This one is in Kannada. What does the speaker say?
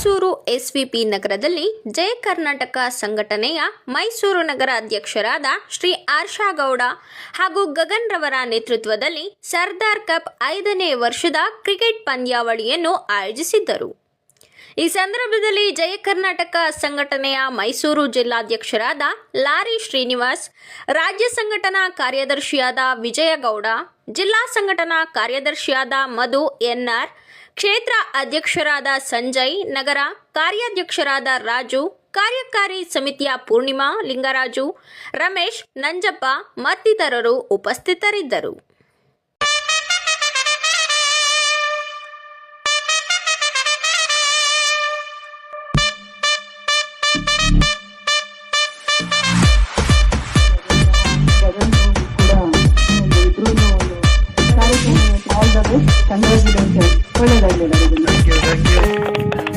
ಎಸ್ವಿಪಿ ನಗರದಲ್ಲಿ ಜಯ ಕರ್ನಾಟಕ ಸಂಘಟನೆಯ ಮೈಸೂರು ನಗರ ಅಧ್ಯಕ್ಷರಾದ ಶ್ರೀ ಆರ್ಷಾಗೌಡ ಹಾಗೂ ಗಗನ್ ರವರ ನೇತೃತ್ವದಲ್ಲಿ ಸರ್ದಾರ್ ಕಪ್ ಐದನೇ ವರ್ಷದ ಕ್ರಿಕೆಟ್ ಪಂದ್ಯಾವಳಿಯನ್ನು ಆಯೋಜಿಸಿದ್ದರು. ಈ ಸಂದರ್ಭದಲ್ಲಿ ಜಯ ಕರ್ನಾಟಕ ಸಂಘಟನೆಯ ಮೈಸೂರು ಜಿಲ್ಲಾಧ್ಯಕ್ಷರಾದ ಲಾರಿ ಶ್ರೀನಿವಾಸ್, ರಾಜ್ಯ ಸಂಘಟನಾ ಕಾರ್ಯದರ್ಶಿಯಾದ ವಿಜಯಗೌಡ, ಜಿಲ್ಲಾ ಸಂಘಟನಾ ಕಾರ್ಯದರ್ಶಿಯಾದ ಮಧು ಎನ್ಆರ್ ಕ್ಷೇತ್ರ ಅಧ್ಯಕ್ಷರಾದ ಸಂಜಯ್ ನಗರ ಕಾರ್ಯಾಧ್ಯಕ್ಷರಾದ ರಾಜು ಕಾರ್ಯಕಾರಿ ಸಮಿತಿಯ ಪೂರ್ಣಿಮಾ ಲಿಂಗರಾಜು ರಮೇಶ್ ನಂಜಪ್ಪ ಮತ್ತಿತರರು ಉಪಸ್ಥಿತರಿದ್ದರು. Thank you thank